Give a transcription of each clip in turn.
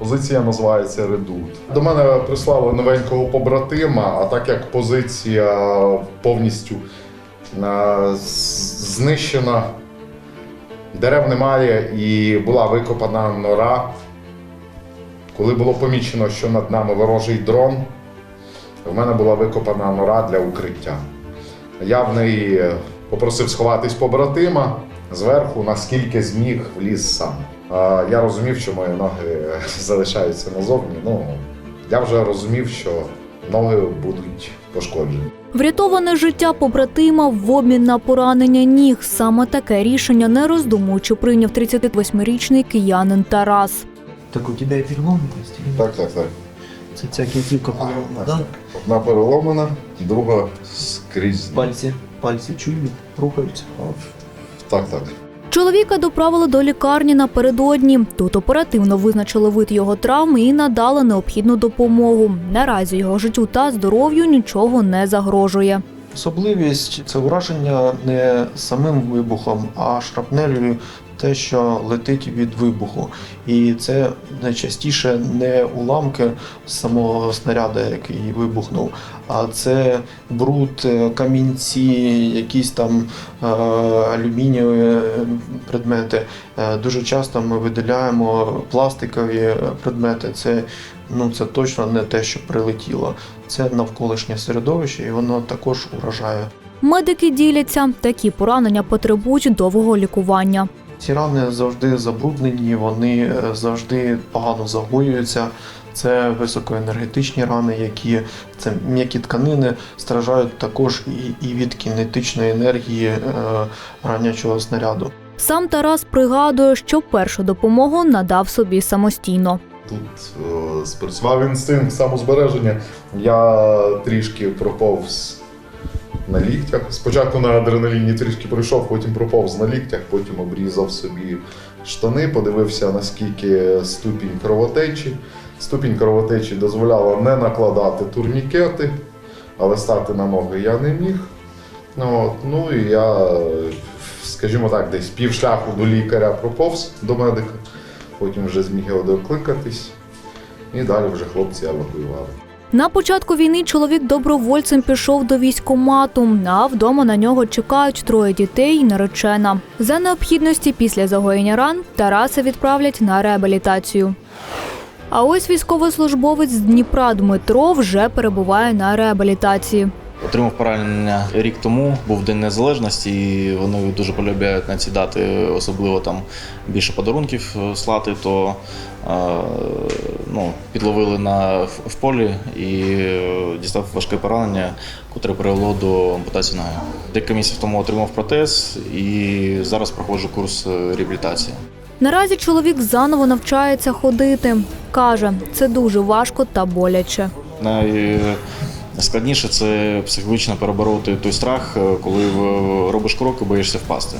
Позиція називається Редут. До мене прислали новенького побратима, а так як позиція повністю е, знищена, дерев немає і була викопана нора. Коли було помічено, що над нами ворожий дрон, в мене була викопана нора для укриття. Я в неї попросив сховатись побратима зверху, наскільки зміг вліз сам. Я розумів, що мої ноги залишаються назовні. Ну, я вже розумів, що ноги будуть пошкоджені. Врятоване життя побратима в обмін на поранення ніг. Саме таке рішення, не роздумуючи, прийняв 38-річний киянин Тарас. Так у тебе перелом Так, так, так. Це ця кінцівка переломана, да? Одна переломана, друга скрізь. Пальці, пальці чують, рухаються. Так, так. Чоловіка доправили до лікарні напередодні. Тут оперативно визначили вид його травми і надали необхідну допомогу. Наразі його життю та здоров'ю нічого не загрожує. Особливість це враження не самим вибухом, а шрапнелью, те, що летить від вибуху. І це найчастіше не уламки самого снаряда, який вибухнув, а це бруд, е, камінці, якісь там е, алюмінієві предмети. Е, Дуже часто ми виділяємо пластикові предмети. Це, ну, це точно не те, що прилетіло. Це навколишнє середовище, і воно також уражає. Медики діляться, такі поранення потребують довгого лікування. Ці рани завжди забруднені, вони е, завжди погано загоюються. Це високоенергетичні рани, які це м'які тканини страждають також і, і від кінетичної енергії е, ранячого снаряду. Сам Тарас пригадує, що першу допомогу надав собі самостійно. Тут е, спрацював інстинкт самозбереження. Я трішки проповз на ліктях. Спочатку на адреналіні трішки пройшов, потім проповз на ліктях, потім обрізав собі штани, подивився, наскільки ступінь кровотечі. Ступінь кровотечі дозволяла не накладати турнікети, але стати на ноги я не міг. От, ну і я, скажімо так, десь пів шляху до лікаря проповз до медика, потім вже зміг його докликатись, і далі вже хлопці евакуювали. На початку війни чоловік добровольцем пішов до військкомату, а вдома на нього чекають троє дітей і наречена. За необхідності після загоєння ран Тараса відправлять на реабілітацію. А ось військовослужбовець з Дніпра Дмитро вже перебуває на реабілітації. Отримав поранення рік тому, був День Незалежності, і вони дуже полюбляють на ці дати, особливо там більше подарунків слати, то е, ну, підловили на, в в полі і е, дістав важке поранення, котре привело до ампутації ноги. Декілька місяців тому отримав протез і зараз проходжу курс е, реабілітації. Наразі чоловік заново навчається ходити. Каже, це дуже важко та боляче. Найскладніше це психологічно перебороти той страх, е, коли робиш крок і боїшся впасти.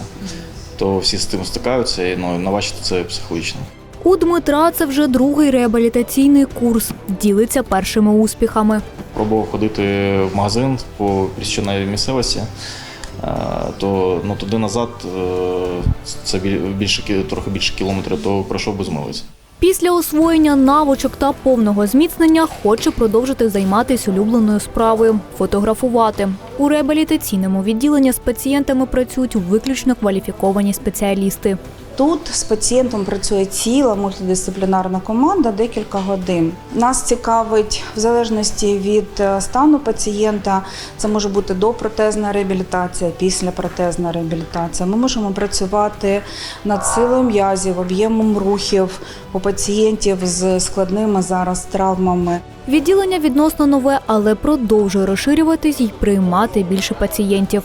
То всі з тим стикаються, і ну, навчити це психологічно. У Дмитра це вже другий реабілітаційний курс. Ділиться першими успіхами. Пробував ходити в магазин по присіченої місцевості, е, то ну, туди назад е, це більше трохи більше кілометра, то пройшов без милиць. Після освоєння навичок та повного зміцнення хоче продовжити займатися улюбленою справою фотографувати. У реабілітаційному відділенні з пацієнтами працюють виключно кваліфіковані спеціалісти. Тут з пацієнтом працює ціла мультидисциплінарна команда декілька годин. Нас цікавить в залежності від е, стану пацієнта. Це може бути допротезна реабілітація, післяпротезна реабілітація. Ми можемо працювати над силою м'язів, об'ємом рухів у пацієнтів з складними зараз травмами. Відділення відносно нове, але продовжує розширюватись і приймати більше пацієнтів.